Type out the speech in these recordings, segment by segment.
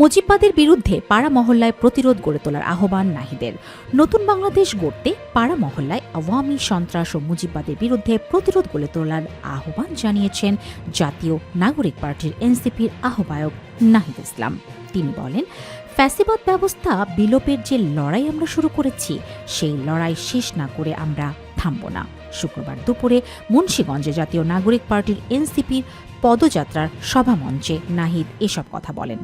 মুজিববাদের বিরুদ্ধে পাড়া মহল্লায় প্রতিরোধ গড়ে তোলার আহ্বান নাহিদের। নতুন বাংলাদেশ গড়তে পাড়া মহল্লায় আওয়ামী, সন্ত্রাস ও মুজিববাদের বিরুদ্ধে প্রতিরোধ গড়ে তোলার আহ্বান জানিয়েছেন জাতীয় নাগরিক পার্টির এনসিপির আহ্বায়ক নাহিদ ইসলাম। তিনি বলেন, ফ্যাসিবাদ ব্যবস্থা বিলোপের যে লড়াই আমরা শুরু করেছি, সেই লড়াই শেষ না করে আমরা থামব না। শুক্রবার দুপুরে মুন্সীগঞ্জে জাতীয় নাগরিক পার্টির এনসিপির পদযাত্রার সভামঞ্চে নাহিদ এসব কথা বলেন।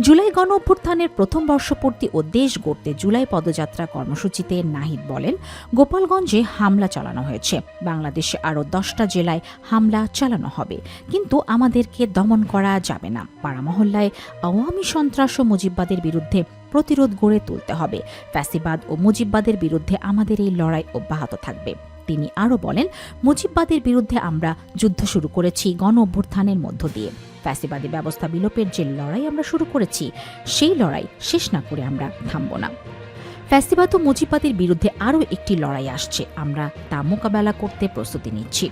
জুলাই গণ অভ্যুত্থানের প্রথম বর্ষপূর্তি ও দেশ গড়তে জুলাই পদযাত্রা কর্মসূচিতে নাহিদ বলেন, গোপালগঞ্জে হামলা চালানো হয়েছে। বাংলাদেশে আরও দশটা জেলায় হামলা চালানো হবে। কিন্তু আমাদেরকে দমন করা যাবে না। পাড়ামহল্লায় আওয়ামী সন্ত্রাস ও মুজিববাদের বিরুদ্ধে প্রতিরোধ গড়ে তুলতে হবে। ফ্যাসিবাদ ও মুজিববাদের বিরুদ্ধে আমাদের এই লড়াই অব্যাহত থাকবে। তিনি আরও বলেন, মুজিববাদের বিরুদ্ধে আমরা যুদ্ধ শুরু করেছি গণ অভ্যুত্থানের মধ্য দিয়ে। ফ্যাসিবাদী ব্যবস্থা বিলোপের যে লড়াই আমরা শুরু করেছি, সেই লড়াই শেষ না করে আমরা থামব না। ফ্যাসিবাদ ও মুজিববাদের বিরুদ্ধে আরও একটি লড়াই আসছে, আমরা তা মোকাবেলা করতে প্রস্তুতি নিচ্ছি।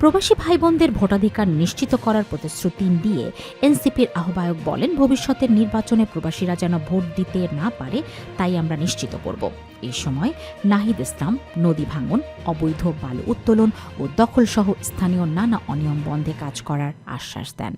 প্রবাসী ভাই বোনদের ভোটাধিকার নিশ্চিত করার প্রতিশ্রুতি দিয়ে এনসিপির আহ্বায়ক বলেন, ভবিষ্যতের নির্বাচনে প্রবাসীরা যেন ভোট দিতে না পারে, তাই আমরা নিশ্চিত করব। এই সময় নাহিদ ইসলাম, নদী ভাঙন, অবৈধ বালু উত্তোলন ও দখলসহ স্থানীয় নানা অনিয়ম বন্ধে কাজ করার আশ্বাস দেন।